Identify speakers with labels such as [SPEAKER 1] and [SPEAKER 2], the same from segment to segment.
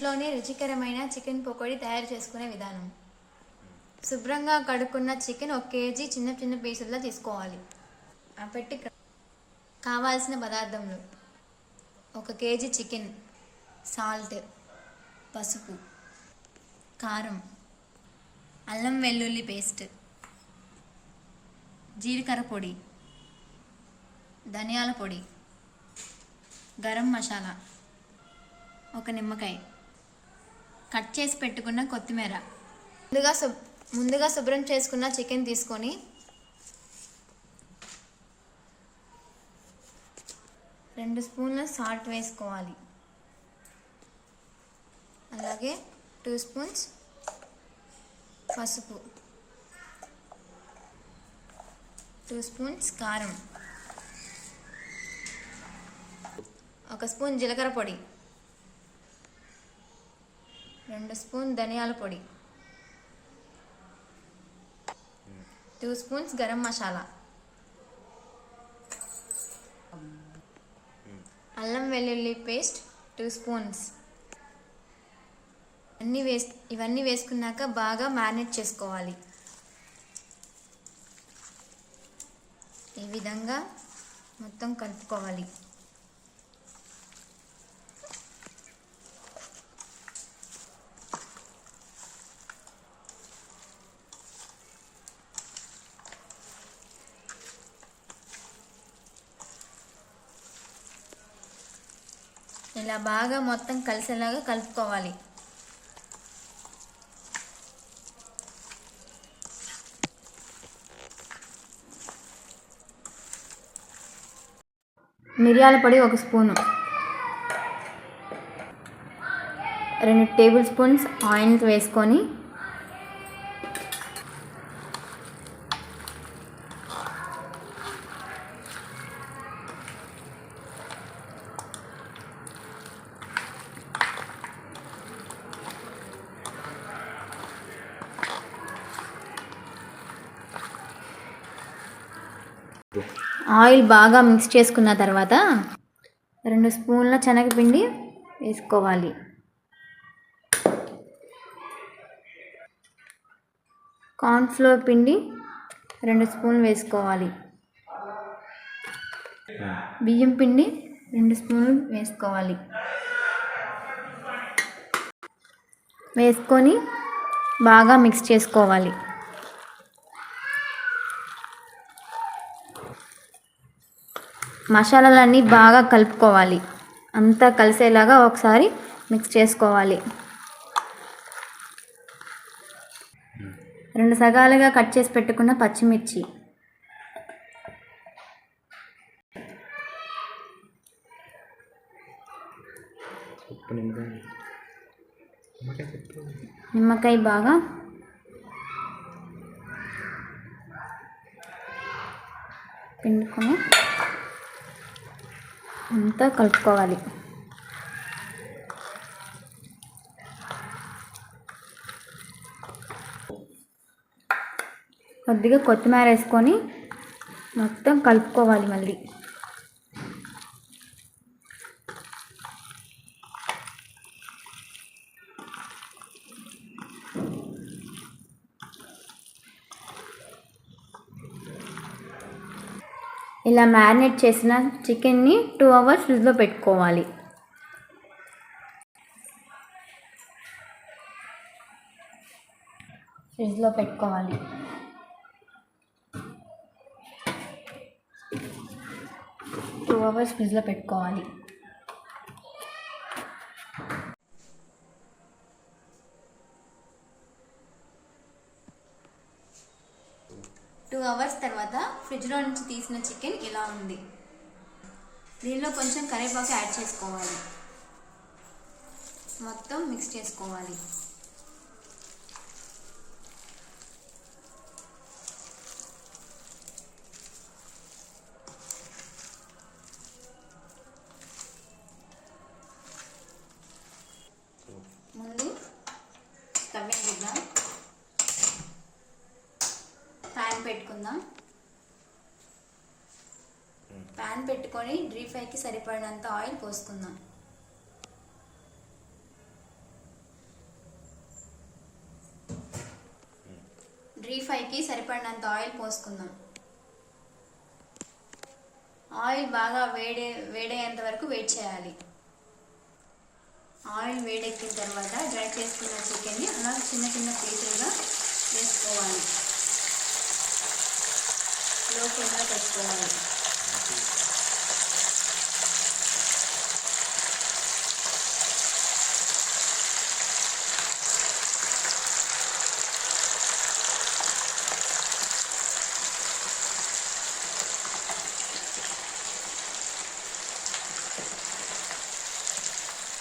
[SPEAKER 1] ఇంట్లోనే రుచికరమైన చికెన్ పకోడీ తయారు చేసుకునే విధానం. శుభ్రంగా కడుక్కున్న చికెన్ ఒక కేజీ చిన్న చిన్న పీసుల్లో తీసుకోవాలి. ఆ పెట్టి కావాల్సిన పదార్థములు. ఒక కేజీ చికెన్ సాల్ట్ పసుపు కారం అల్లం వెల్లుల్లి పేస్ట్ జీలకర్ర పొడి ధనియాల పొడి గరం మసాలా ఒక నిమ్మకాయ. కట్ చేసి పెట్టుకున్న కొత్తిమీర. ముందుగా శుభ్ ముందుగా శుభ్రం చేసుకున్న చికెన్ తీసుకొని రెండు స్పూన్ల సాల్ట్ వేసుకోవాలి. అలాగే టూ స్పూన్స్ పసుపు. టూ స్పూన్స్ కారం. ఒక స్పూన్ జీలకర్ర పొడి. రెండు స్పూన్ ధనియాల పొడి. Two spoons garam masala. అల్లం వెల్లుల్లి పేస్ట్ టూ స్పూన్స్. అన్నీ వేస్ ఇవన్నీ వేసుకున్నాక బాగా మ్యారినేట్ చేసుకోవాలి. ఈ విధంగా మొత్తం కలుపుకోవాలి. ఇలా బాగా మొత్తం కలిసేలాగా కలుపుకోవాలి. మిరియాల పొడి ఒక స్పూను. రెండు టేబుల్ స్పూన్స్ ఆయిల్ వేసుకొని ఆయిల్ బాగా మిక్స్ చేసుకున్న తర్వాత రెండు స్పూన్ల శనగపిండి వేసుకోవాలి. కార్న్ఫ్లోర్ పిండి రెండు స్పూన్లు వేసుకోవాలి. బియ్యం పిండి రెండు స్పూన్లు వేసుకోవాలి. వేసుకొని బాగా మిక్స్ చేసుకోవాలి. మసాలాలన్నీ బాగా కలుపుకోవాలి. అంతా కలిసేలాగా ఒకసారి మిక్స్ చేసుకోవాలి. రెండు సగాలుగా కట్ చేసి పెట్టుకున్న పచ్చిమిర్చి.
[SPEAKER 2] నిమ్మకాయ
[SPEAKER 1] బాగా పిండుకొని అంతా కలుపుకోవాలి. కొద్దిగా కొత్తిమీర వేసుకొని మొత్తం కలుపుకోవాలి మళ్ళీ. ఇలా మ్యారినేట్ చేసిన చికెన్ని టూ అవర్స్ ఫ్రిడ్జ్లో పెట్టుకోవాలి. ఫ్రిడ్జ్లో పెట్టుకోవాలి. టూ అవర్స్ ఫ్రిడ్జ్లో పెట్టుకోవాలి. టూ అవర్స్ తర్వాత ఫ్రిడ్జ్లో నుంచి తీసిన చికెన్ ఇలా ఉంది. దీనిలో కొంచెం కరివేపాకు యాడ్ చేసుకోవాలి. మొత్తం మిక్స్ చేసుకోవాలి. ముందు స్టవ్ పెట్టుకుందాం. ప్యాన్ పెట్టుకొని డ్రీ ఫ్రైకి సరిపడినంత ఆయిల్ పోసుకుందాం. డ్రీ ఫ్రైకి సరిపడినంత ఆయిల్ పోసుకుందాం. ఆయిల్ బాగా వేడే వేడయ్యేంత వరకు వెయిట్ చేయాలి. ఆయిల్ వేడెక్కిన తర్వాత డ్రై చేసుకున్న చికెన్ని అలా చిన్న చిన్న పీసులుగా వేసుకోవాలి. లో పెట్టుకోవాలి.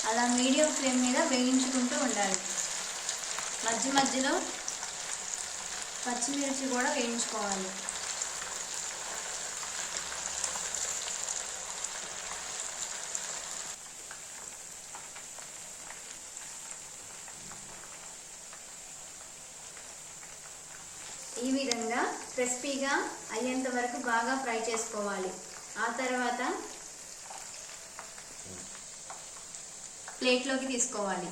[SPEAKER 1] అలా మీడియం ఫ్లేమ్ మీద వేయించుకుంటూ ఉండాలి. మధ్య మధ్యలో పచ్చిమిర్చి కూడా వేయించుకోవాలి ఈ విధంగా క్రిస్పీగా అయ్యేంత వరకు బాగా ఫ్రై చేసుకోవాలి. ఆ తర్వాత ప్లేట్లోకి తీసుకోవాలి.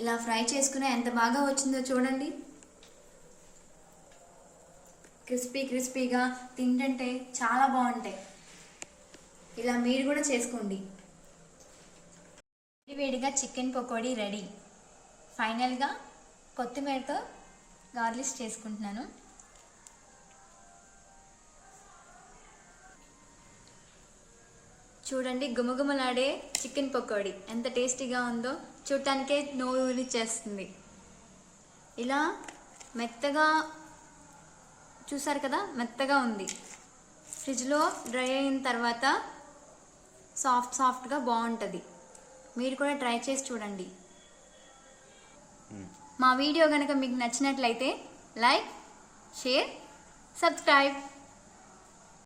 [SPEAKER 1] ఇలా ఫ్రై చేసుకునే ఎంత బాగా వచ్చిందో చూడండి. క్రిస్పీ క్రిస్పీగా తింటుంటే చాలా బాగుంటాయి. ఇలా మీరు కూడా చేసుకోండి. వేడిగా చికెన్ పకోడీ రెడీ. ఫైనల్గా కొత్తిమీరతో గార్లిష్ చేసుకుంటున్నాను. చూడండి గుమగుమలాడే చికెన్ పకోడీ ఎంత టేస్టీగా ఉందో. చూడటానికే నోరు చేస్తుంది ఇలా మెత్తగా చూసారు కదా మెత్తగా ఉంది. ఫ్రిడ్జ్లో డ్రై అయిన తర్వాత సాఫ్ట్ సాఫ్ట్గా బాగుంటుంది. మీరు కూడా ట్రై చేసి చూడండి. మా వీడియో కనుక మీకు నచ్చినట్లయితే లైక్ షేర్ సబ్స్క్రైబ్.